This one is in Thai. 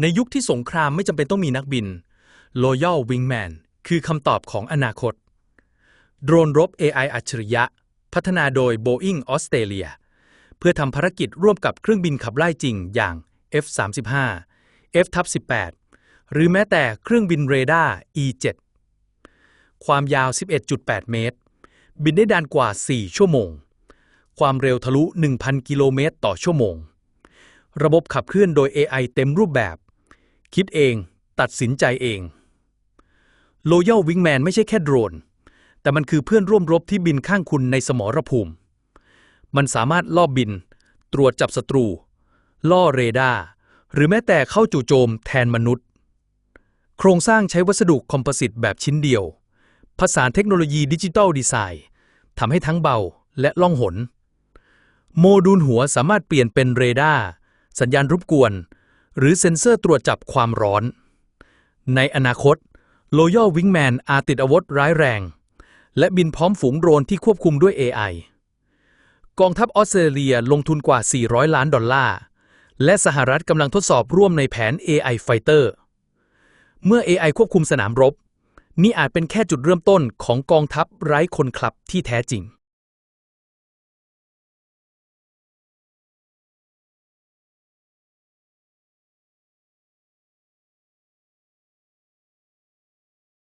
ในยุคที่สงครามไม่จำเป็นต้องมีนักบิน Loyal Wingman คือคำตอบของอนาคต โดรนรบ AI อัจฉริยะ พัฒนาโดย Boeing ออสเตรเลีย เพื่อทำภารกิจร่วมกับเครื่องบินขับไล่จริงอย่าง F-35 F-18 หรือแม้แต่เครื่องบินเรดาร์ E-7 ความยาว 11.8 เมตร บินได้ดานกว่า 4 ชั่วโมง ความเร็วทะลุ 1,000 กิโลเมตรต่อชั่วโมง ระบบขับเคลื่อนโดย AI เต็มรูปแบบ คิดเอง ตัดสินใจเอง Loyal Wingman ไม่ใช่แค่โดรน แต่มันคือเพื่อนร่วมรบที่บินข้างคุณในสมรภูมิ มันสามารถลอบบิน ตรวจจับศัตรู ล่อเรดาร์ หรือแม้แต่เข้าจู่โจมแทนมนุษย์ โครงสร้างใช้วัสดุคอมโพสิตแบบชิ้นเดียว ผสานเทคโนโลยีดิจิตอลดีไซน์ทำให้ทั้งเบาและล่องหน โมดูลหัวสามารถเปลี่ยนเป็นเรดาร์ สัญญาณรบกวน หรือเซ็นเซอร์ตรวจจับความร้อน ในอนาคต Loyal Wingman อาจติดอาวุธร้ายแรง และบินพร้อมฝูงโดรนที่ควบคุมด้วย AI กองทัพออสเตรเลียลงทุนกว่า 400 ล้านดอลลาร์ และสหรัฐกำลังทดสอบร่วมในแผน AI Fighter เมื่อ AI ควบคุมสนามรบ นี่อาจเป็นแค่จุดเริ่มต้นของกองทัพไร้คนขับที่แท้จริง